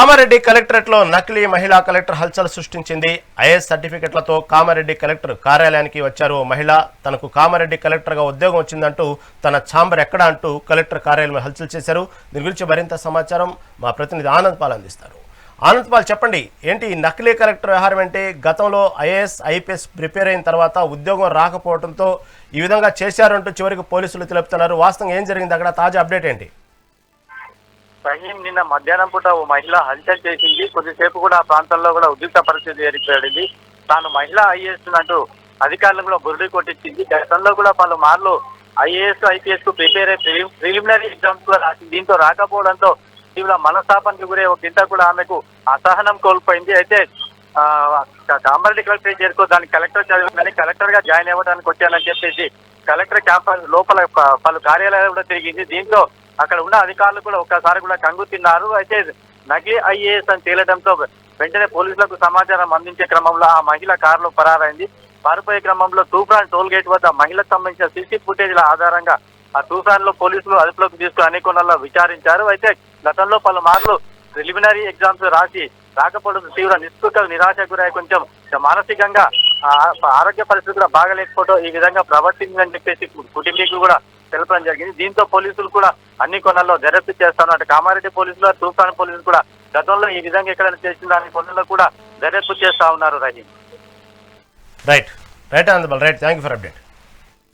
కామారెడ్డి కలెక్టరేట్లో నకిలీ మహిళా కలెక్టర్ హల్చల్ సృష్టించింది. ఐఏఎస్ సర్టిఫికెట్లతో కామారెడ్డి కలెక్టర్ కార్యాలయానికి వచ్చారు. ఓ మహిళ తనకు కామారెడ్డి కలెక్టర్గా ఉద్యోగం వచ్చిందంటూ తన ఛాంబర్ ఎక్కడ అంటూ కలెక్టర్ కార్యాలయం హల్చల్ చేశారు. దీని గురించి మరింత సమాచారం మా ప్రతినిధి ఆనంద్ పాల్ అందిస్తారు. ఆనంద్ పాల్ చెప్పండి ఏంటి ఈ నకిలీ కలెక్టర్ వ్యవహారం ఏంటి? గతంలో ఐఏఎస్ ఐపీఎస్ ప్రిపేర్ అయిన తర్వాత ఉద్యోగం రాకపోవడంతో ఈ విధంగా చేశారంటూ చివరికి పోలీసులు తెలుపుతున్నారు. వాస్తవం ఏం జరిగింది? అక్కడ తాజా అప్డేట్ ఏంటి? ఫహీం నిన్న మధ్యాహ్నం పూట ఓ మహిళ హల్చల్ చేసింది. కొద్దిసేపు కూడా ఆ ప్రాంతంలో కూడా ఉద్రిక్త పరిస్థితి ఏర్పడింది. తాను మహిళ ఐఏఎస్ అంటూ అధికారులను కూడా బురుడి కొట్టించింది. గతంలో కూడా పలు మార్లు ఐఏఎస్ ఐపీఎస్కు ప్రిపేర్ అయ్యి ప్రిలిమినరీ ఎగ్జామ్స్ కూడా రాసింది దీంతో రాకపోవడంతో తీవ్ర మనస్థాపనకు గురే ఒక ఇంత కూడా ఆమెకు అసహనం కోల్పోయింది. అయితే ఆ, కామారెడ్డి కలెక్టర్ చేరుకో దానికి కలెక్టర్ చదివిందని కలెక్టర్గా జాయిన్ అవ్వడానికి వచ్చానని చెప్పేసి కలెక్టర్ క్యాంపస్ లోపల పలు కార్యాలయాలు కూడా తిరిగింది. దీంతో అక్కడ ఉన్న అధికారులు కూడా ఒక్కసారి కూడా కంగు తిన్నారు. అయితే నకిలీ ఐఏఎస్ అని తేలడంతో వెంటనే పోలీసులకు సమాచారం అందించే క్రమంలో ఆ మహిళ కారులో పరారైంది. పారిపోయే క్రమంలో తూఫాన్ టోల్ గేట్ వద్ద మహిళకు సంబంధించిన సీసీ ఫుటేజ్ల ఆధారంగా ఆ తూఫాన్లో పోలీసులు అదుపులోకి తీసుకుని అన్ని విచారించారు. అయితే గతంలో పలుమార్లు ప్రిలిమినరీ ఎగ్జామ్స్ రాసి రాకపోవడం తీవ్ర నిస్పృక నిరాశ గురై కొంచెం మానసికంగా ఆరోగ్య పరిస్థితి కూడా బాగలేకపోవడం ఈ విధంగా ప్రవర్తించిందని చెప్పేసి కుటుంబీకులు కూడా తెలపడం జరిగింది. దీంతో పోలీసులు కూడా అన్ని కొనల్లో దర్యాప్తు చేస్తాను. అటు కామారెడ్డి పోలీసులు తూఫాన్ పోలీసులు కూడా గతంలో ఈ విధంగా ఎక్కడైనా చేసిన దాని కొనల్లో కూడా దర్యాప్తు చేస్తా ఉన్నారు Rahim. Right right Anand right thank you for update